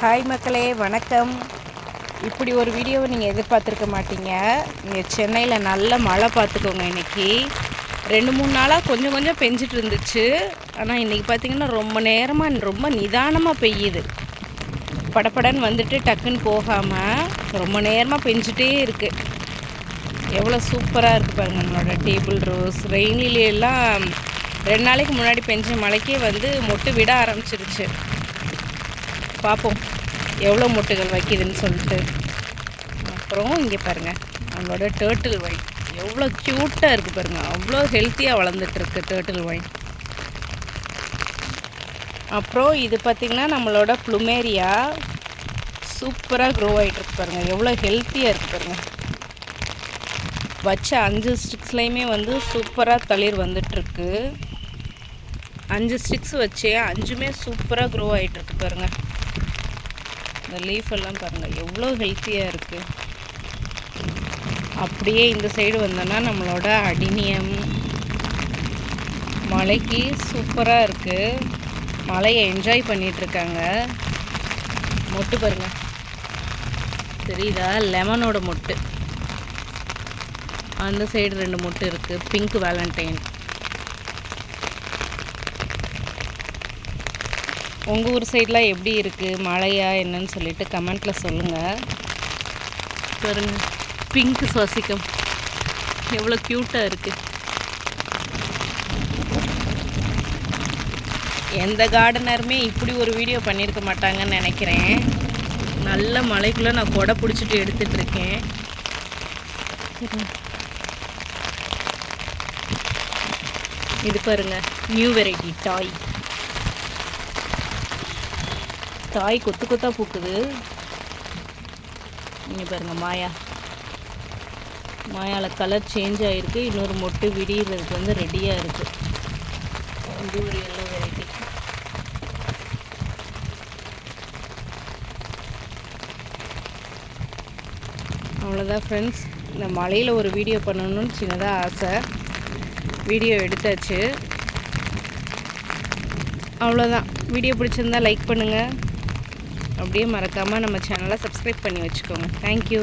Hi மக்களே வணக்கம். இப்படி ஒரு வீடியோவை நீங்கள் எதிர்பார்த்துருக்க மாட்டீங்க. இங்கே சென்னையில் நல்ல மழை பார்த்துக்கோங்க இன்றைக்கி ரெண்டு மூணு நாளாக கொஞ்சம் கொஞ்சம் பெஞ்சிட்டு இருந்துச்சு. ஆனால் இன்றைக்கி பார்த்திங்கன்னா ரொம்ப நேரமாக ரொம்ப நிதானமாக பெய்யுது. படப்படன்னு வந்துட்டு டக்குன்னு போகாமல் ரொம்ப நேரமாக பெஞ்சிட்டே இருக்குது எவ்வளோ சூப்பராக இருக்குது பாருங்கள் நம்மளோட டேபிள் ரோஸ். ரெயின்லாம் ரெண்டு நாளைக்கு முன்னாடி பெஞ்ச மழைக்கே வந்து மொட்டு விட ஆரம்பிச்சிருச்சு. பார்ப்போம். எவ்வளோ முட்டைகள் வைக்கிதுன்னு சொல்லிட்டு. அப்புறம் இங்கே பாருங்கள் நம்மளோட டேர்ட்டில் ஒயின் எவ்வளோ க்யூட்டாக இருக்குது பாருங்கள் அவ்வளோ ஹெல்த்தியாக வளர்ந்துட்டுருக்கு டேர்ட்டில் ஒயின் அப்புறம் இது பார்த்திங்கன்னா நம்மளோட ப்ளுமேரியா சூப்பராக க்ரோ ஆகிட்டுருக்கு பாருங்கள் எவ்வளோ ஹெல்த்தியாக இருக்குது பாருங்கள் வச்ச அஞ்சு ஸ்டிக்ஸ்லேயுமே வந்து சூப்பராக தளிர் வந்துட்டுருக்கு அஞ்சு ஸ்டிக்ஸ் வச்சே அஞ்சுமே சூப்பராக க்ரோ ஆகிட்டுருக்கு பாருங்கள் இந்த லீஃப் எல்லாம் பாருங்கள் எவ்வளோ ஹெல்த்தியாக இருக்குது அப்படியே இந்த சைடு வந்தோன்னா நம்மளோட அடினியம். மலைக்கு சூப்பராக இருக்குது மலையை என்ஜாய் பண்ணிகிட்ருக்காங்க மொட்டு பாருங்கள் தெரியுதா? லெமனோட மொட்டு. அந்த சைடு ரெண்டு மொட்டு இருக்குது பிங்க் வேலண்டைன் உங்கள் ஊர் சைடெலாம் எப்படி இருக்குது மழையா என்னன்னு சொல்லிட்டு கமெண்ட்டில் சொல்லுங்கள் பாருங்க பிங்க் சுவாசிக்கம். எவ்வளோ க்யூட்டாக இருக்குது எந்த கார்டனருமே இப்படி ஒரு வீடியோ பண்ணியிருக்க மாட்டாங்கன்னு நினைக்கிறேன். நல்ல மழைக்குள்ளே நான் கொடை பிடிச்சிட்டு எடுத்துகிட்டு இருக்கேன். இது பாருங்க நியூ வெரைட்டி டாய் காய் கொத்து கொத்தாக பூக்குது. இங்கே பாருங்க மாயா. மாயாவில் கலர் சேஞ்ச் ஆகிருக்கு இன்னொரு மொட்டு விடியறதுக்கு வந்து ரெடியாக இருக்குது இது ஒரு எல்லோ வெரைட்டி அவ்வளோதான் ஃப்ரெண்ட்ஸ் இந்த மலையில் ஒரு வீடியோ பண்ணணும்னு சின்னதாக ஆசை. வீடியோ எடுத்தாச்சு. அவ்வளோதான் வீடியோ பிடிச்சிருந்தா லைக் பண்ணுங்கள் அப்படியே மறக்காமல் நம்ம சேனலை சப்ஸ்கிரைப் பண்ணி வச்சுக்கோங்க. தேங்க்யூ